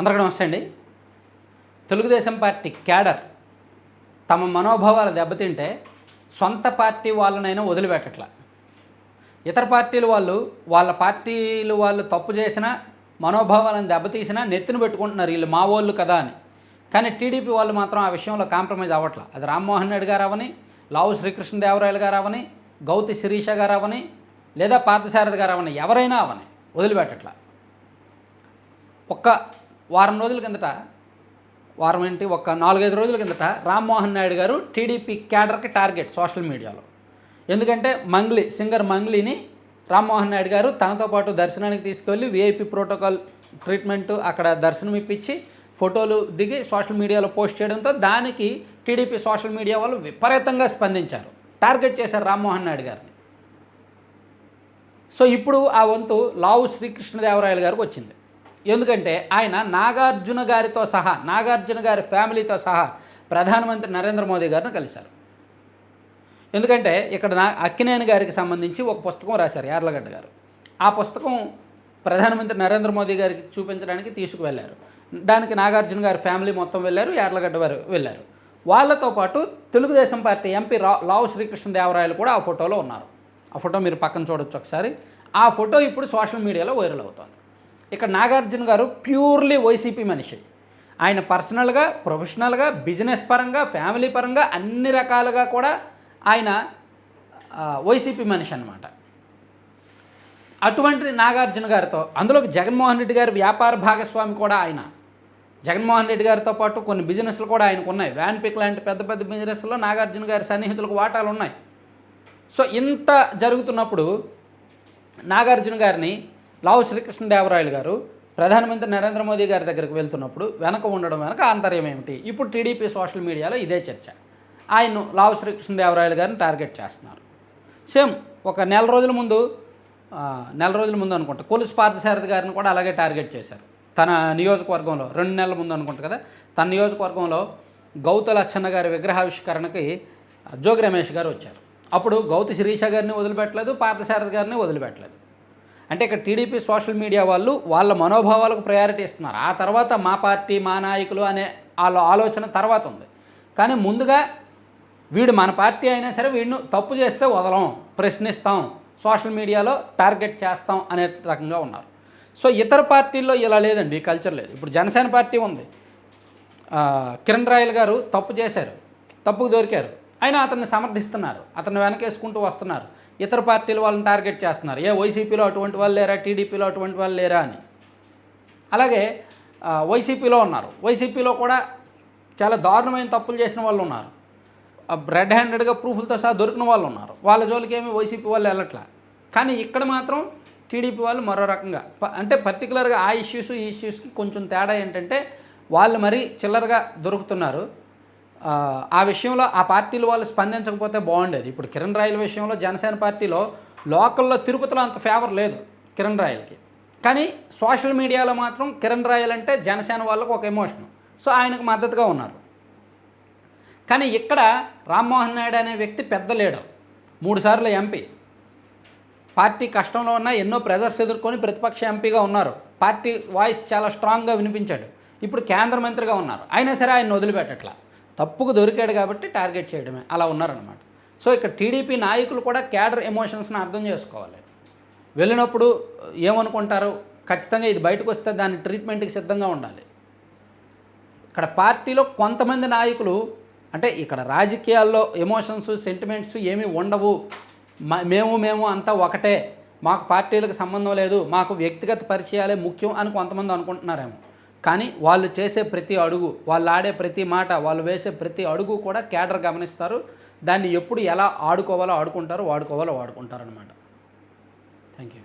అందరికీ నమస్తే అండి. తెలుగుదేశం పార్టీ క్యాడర్ తమ మనోభావాలు దెబ్బతింటే సొంత పార్టీ వాళ్ళనైనా వదిలిపెట్టట్ల. ఇతర పార్టీలు వాళ్ళు వాళ్ళ పార్టీలు వాళ్ళు తప్పు చేసినా మనోభావాలను దెబ్బతీసినా నెత్తిన పెట్టుకుంటున్నారు వీళ్ళు మా వాళ్ళు కదా అని. కానీ టీడీపీ వాళ్ళు మాత్రం ఆ విషయంలో కాంప్రమైజ్ అవ్వట్ల. అది రామ్మోహన్ రెడ్డి గారు అవని లావు శ్రీకృష్ణదేవరాయలు గారు అవని గౌతి శిరీష గారు అవని లేదా పార్థసారథి గారు అవని ఎవరైనా అవని వదిలిపెట్టట్ల. ఒక్క వారం రోజుల కిందట వారం ఏంటి? ఒక నాలుగైదు రోజుల కిందట రామ్మోహన్ నాయుడు గారు టీడీపీ క్యాడర్కి టార్గెట్ సోషల్ మీడియాలో. ఎందుకంటే మంగ్లీ సింగర్ మంగ్లీని రామ్మోహన్ నాయుడు గారు తనతో పాటు దర్శనానికి తీసుకెళ్ళి విఐపి ప్రోటోకాల్ ట్రీట్మెంట్ అక్కడ దర్శనం ఇప్పించి ఫోటోలు దిగి సోషల్ మీడియాలో పోస్ట్ చేయడంతో దానికి టీడీపీ సోషల్ మీడియా వాళ్ళు విపరీతంగా స్పందించారు. టార్గెట్ చేశారు రామ్మోహన్ నాయుడు గారిని. సో ఇప్పుడు ఆ వంతు లావు శ్రీకృష్ణదేవరాయలు గారికి వచ్చింది. ఎందుకంటే ఆయన నాగార్జున గారితో సహా నాగార్జున గారి ఫ్యామిలీతో సహా ప్రధానమంత్రి నరేంద్ర మోదీ గారిని కలిశారు. ఎందుకంటే ఇక్కడ నా అక్కినేని గారికి సంబంధించి ఒక పుస్తకం రాశారు యార్లగడ్డ గారు. ఆ పుస్తకం ప్రధానమంత్రి నరేంద్ర మోదీ గారికి చూపించడానికి తీసుకువెళ్ళారు దానికి నాగార్జున గారి ఫ్యామిలీ మొత్తం వెళ్ళారు యార్లగడ్డ వారు వెళ్ళారు. వాళ్ళతో పాటు తెలుగుదేశం పార్టీ ఎంపీ రా లావు శ్రీకృష్ణదేవరాయలు కూడా ఆ ఫోటోలో ఉన్నారు. ఆ ఫోటో మీరు పక్కన చూడొచ్చు ఒకసారి. ఆ ఫోటో ఇప్పుడు సోషల్ మీడియాలో వైరల్ అవుతోంది. ఇక్కడ నాగార్జున గారు ప్యూర్లీ వైసీపీ మనిషి. ఆయన పర్సనల్గా ప్రొఫెషనల్గా బిజినెస్ పరంగా ఫ్యామిలీ పరంగా అన్ని రకాలుగా కూడా ఆయన వైసీపీ మనిషి అనమాట అటువంటి నాగార్జున గారితో అందులో జగన్మోహన్ రెడ్డి గారి వ్యాపార భాగస్వామి కూడా ఆయన. జగన్మోహన్ రెడ్డి గారితో పాటు కొన్ని బిజినెస్లు కూడా ఆయనకు ఉన్నాయి. వ్యాన్ పిక్ లాంటి పెద్ద పెద్ద బిజినెస్లో నాగార్జున గారి సన్నిహితులకు వాటాలు ఉన్నాయి. సో ఇంత జరుగుతున్నప్పుడు నాగార్జున గారిని లావు శ్రీకృష్ణదేవరాయలు గారు ప్రధానమంత్రి నరేంద్ర మోదీ గారి దగ్గరికి వెళ్తున్నప్పుడు వెనక ఉండడం వెనక ఆంతర్యం ఏమిటి? ఇప్పుడు టీడీపీ సోషల్ మీడియాలో ఇదే చర్చ. ఆయన్ను లావు శ్రీకృష్ణదేవరాయలు గారిని టార్గెట్ చేస్తున్నారు. సేమ్ ఒక నెల రోజుల ముందు నెల రోజుల ముందు అనుకుంటా కొలుసు పార్థసారథి గారిని కూడా అలాగే టార్గెట్ చేశారు. తన నియోజకవర్గంలో రెండు నెలల ముందు అనుకుంటా కదా తన నియోజకవర్గంలో గౌత లచ్చన్న గారి విగ్రహావిష్కరణకి జోగి రమేష్ గారు వచ్చారు. అప్పుడు గౌతి శిరీష గారిని వదిలిపెట్టలేదు పార్థసారథి గారిని వదిలిపెట్టలేదు. అంటే ఇక్కడ టీడీపీ సోషల్ మీడియా వాళ్ళు వాళ్ళ మనోభావాలకు ప్రయారిటీ ఇస్తున్నారు. ఆ తర్వాత మా పార్టీ మా నాయకులు అనే వాళ్ళ ఆలోచన తర్వాత ఉంది. కానీ ముందుగా వీడు మన పార్టీ అయినా సరే వీడిని తప్పు చేస్తే వదలం ప్రశ్నిస్తాం సోషల్ మీడియాలో టార్గెట్ చేస్తాం అనే రకంగా ఉన్నారు. సో ఇతర పార్టీల్లో ఇలా లేదండి ఈ కల్చర్ లేదు. ఇప్పుడు జనసేన పార్టీ ఉంది. కిరణ్ రాయల్ గారు తప్పు చేశారు తప్పుకు దొరికారు. అయినా అతన్ని సమర్థిస్తున్నారు అతన్ని వెనకేసుకుంటూ వస్తున్నారు. ఇతర పార్టీలు వాళ్ళని టార్గెట్ చేస్తున్నారు. ఏ వైసీపీలో అటువంటి వాళ్ళు లేరా? టీడీపీలో అటువంటి వాళ్ళు లేరా అని. అలాగే వైసీపీలో ఉన్నారు. వైసీపీలో కూడా చాలా దారుణమైన తప్పులు చేసిన వాళ్ళు ఉన్నారు. రెడ్ హ్యాండెడ్గా ప్రూఫ్లతో సహా దొరికిన వాళ్ళు ఉన్నారు. వాళ్ళ జోలికి ఏమి వైసీపీ వాళ్ళు వెళ్ళట్లా. కానీ ఇక్కడ మాత్రం టీడీపీ వాళ్ళు మరో రకంగా ప- అంటే పర్టికులర్గా ఆ ఇష్యూస్ ఈ ఇష్యూస్కి కొంచెం తేడా ఏంటంటే వాళ్ళు మరీ చిల్లరగా దొరుకుతున్నారు. ఆ, విషయంలో ఆ పార్టీలు వాళ్ళు స్పందించకపోతే బాగుండేది. ఇప్పుడు కిరణ్ రాయల విషయంలో జనసేన పార్టీలో లోకల్లో తిరుపతిలో అంత ఫేవర్ లేదు కిరణ్ రాయలకి. కానీ సోషల్ మీడియాలో మాత్రం కిరణ్ రాయల్ అంటే జనసేన వాళ్ళకు ఒక ఎమోషన్ సో ఆయనకు మద్దతుగా ఉన్నారు. కానీ ఇక్కడ రామ్మోహన్ నాయుడు అనే వ్యక్తి పెద్ద లీడర్ మూడుసార్లు ఎంపీ పార్టీ కష్టంలో ఉన్న ఎన్నో ప్రెజర్స్ ఎదుర్కొని ప్రతిపక్ష ఎంపీగా ఉన్నారు. పార్టీ వాయిస్ చాలా స్ట్రాంగ్గా వినిపించాడు. ఇప్పుడు కేంద్ర మంత్రిగా ఉన్నారు. అయినా సరే ఆయన వదిలిపెట్టట్లా. తప్పుకు దొరికాడు కాబట్టి టార్గెట్ చేయడమే. అలా ఉన్నారనమాట సో ఇక్కడ టీడీపీ నాయకులు కూడా క్యాడర్ ఎమోషన్స్ని అర్థం చేసుకోవాలి. వెళ్ళినప్పుడు ఏమనుకుంటారు? ఖచ్చితంగా ఇది బయటకు వస్తే దాని ట్రీట్మెంట్కి సిద్ధంగా ఉండాలి. ఇక్కడ పార్టీలో కొంతమంది నాయకులు అంటే ఇక్కడ రాజకీయాల్లో ఎమోషన్స్ సెంటిమెంట్స్ ఏమీ ఉండవు. మ- మేము మేము అంతా ఒకటే. మాకు పార్టీలకు సంబంధం లేదు. మాకు వ్యక్తిగత పరిచయాలే ముఖ్యం అని కొంతమంది అనుకుంటున్నారేమో. కానీ వాళ్ళు చేసే ప్రతి అడుగు వాళ్ళు ఆడే ప్రతి మాట వాళ్ళు వేసే ప్రతి అడుగు కూడా క్యాడర్ గమనిస్తారు. దాన్ని ఎప్పుడు ఎలా ఆడుకోవాలో ఆడుకుంటారో వాడుకోవాలో వాడుకుంటారు అనమాట థ్యాంక్ యూ